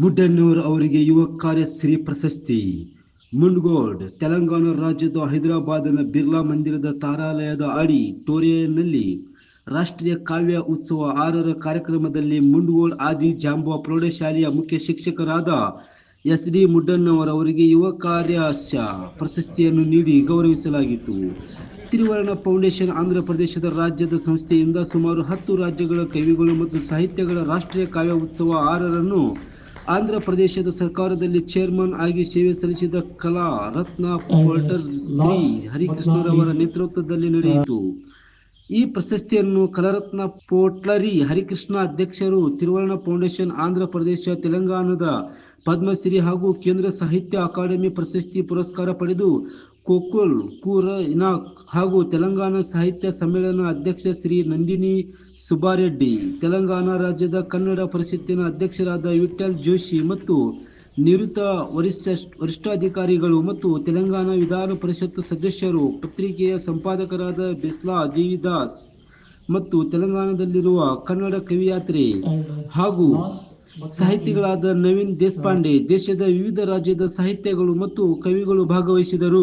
ಮುಡ್ಡನ್ನೂರ್ ಅವರಿಗೆ ಯುವ ಕಾರ್ಯಶ್ರೀ ಪ್ರಶಸ್ತಿ. ಮುಂಡ್ಗೋಡ್ ತೆಲಂಗಾಣ ರಾಜ್ಯದ ಹೈದರಾಬಾದ್ನ ಬಿರ್ಲಾ ಮಂದಿರದ ತಾರಾಲಯದ ಅಡಿ ಟೋರಿಯನಲ್ಲಿ ರಾಷ್ಟ್ರೀಯ ಕಾವ್ಯ ಉತ್ಸವ ಆರರ ಕಾರ್ಯಕ್ರಮದಲ್ಲಿ ಮುಂಡ್ಗೋಳ್ ಆದಿ ಜಾಂಬುವ ಪ್ರೌಢಶಾಲೆಯ ಮುಖ್ಯ ಶಿಕ್ಷಕರಾದ ಎಸ್ ಡಿ ಮುಡ್ಡನ್ನವರವರಿಗೆ ಯುವ ಕಾರ್ಯಾಶ ಪ್ರಶಸ್ತಿಯನ್ನು ನೀಡಿ ಗೌರವಿಸಲಾಗಿತ್ತು. ತಿರುವರ್ಣ ಫೌಂಡೇಶನ್ ಆಂಧ್ರ ಪ್ರದೇಶದ ರಾಜ್ಯದ ಸಂಸ್ಥೆಯಿಂದ ಸುಮಾರು ಹತ್ತು ರಾಜ್ಯಗಳ ಕವಿಗಳು ಮತ್ತು ಸಾಹಿತ್ಯಗಳ ರಾಷ್ಟ್ರೀಯ ಕಾವ್ಯ ಉತ್ಸವ ಆರರನ್ನು ಆಂಧ್ರ ಪ್ರದೇಶದ ಸರ್ಕಾರದಲ್ಲಿ ಚೇರ್ಮನ್ ಆಗಿ ಸೇವೆ ಸಲ್ಲಿಸಿದ ಕಲಾ ರತ್ನ ಪೋಲ್ಟರ್ ಶ್ರೀ ಹರಿಕೃಷ್ಣರವರ ನೇತೃತ್ವದಲ್ಲಿ ನಡೆಯಿತು. ಈ ಪ್ರಶಸ್ತಿಯನ್ನು ಕಲರತ್ನ ಪೋಟ್ಲರಿ ಹರಿಕೃಷ್ಣ ಅಧ್ಯಕ್ಷರು ತಿರುವರ್ಣ ಫೌಂಡೇಶನ್ ಆಂಧ್ರ ಪ್ರದೇಶ ತೆಲಂಗಾಣದ ಪದ್ಮಶ್ರೀ ಹಾಗೂ ಕೇಂದ್ರ ಸಾಹಿತ್ಯ ಅಕಾಡೆಮಿ ಪ್ರಶಸ್ತಿ ಪುರಸ್ಕಾರ ಪಡೆದು ಕೋಕುಲ್ ಕೂರ ಇನಾಕ್ ಹಾಗೂ ತೆಲಂಗಾಣ ಸಾಹಿತ್ಯ ಸಮ್ಮೇಳನ ಅಧ್ಯಕ್ಷ ಶ್ರೀ ನಂದಿನಿ ಸುಬ್ಬಾರೆಡ್ಡಿ. ತೆಲಂಗಾಣ ರಾಜ್ಯದ ಕನ್ನಡ ಪರಿಷತ್ತಿನ ಅಧ್ಯಕ್ಷರಾದ ವಿಠಲ್ ಜೋಶಿ ಮತ್ತು ನಿವೃತ್ತ ವರಿಷ್ಠ ವರಿಷ್ಠಾಧಿಕಾರಿಗಳು ಮತ್ತು ತೆಲಂಗಾಣ ವಿಧಾನ ಪರಿಷತ್ ಸದಸ್ಯರು, ಪತ್ರಿಕೆಯ ಸಂಪಾದಕರಾದ ಬಿಸ್ಲಾ ದೇವಿದಾಸ್ ಮತ್ತು ತೆಲಂಗಾಣದಲ್ಲಿರುವ ಕನ್ನಡ ಕವಿಯಾತ್ರೆ ಹಾಗೂ ಸಾಹಿತಿಗಳಾದ ನವೀನ್ ದೇಶಪಾಂಡೆ ದೇಶದ ವಿವಿಧ ರಾಜ್ಯದ ಸಾಹಿತ್ಯಗಳು ಮತ್ತು ಕವಿಗಳು ಭಾಗವಹಿಸಿದರು.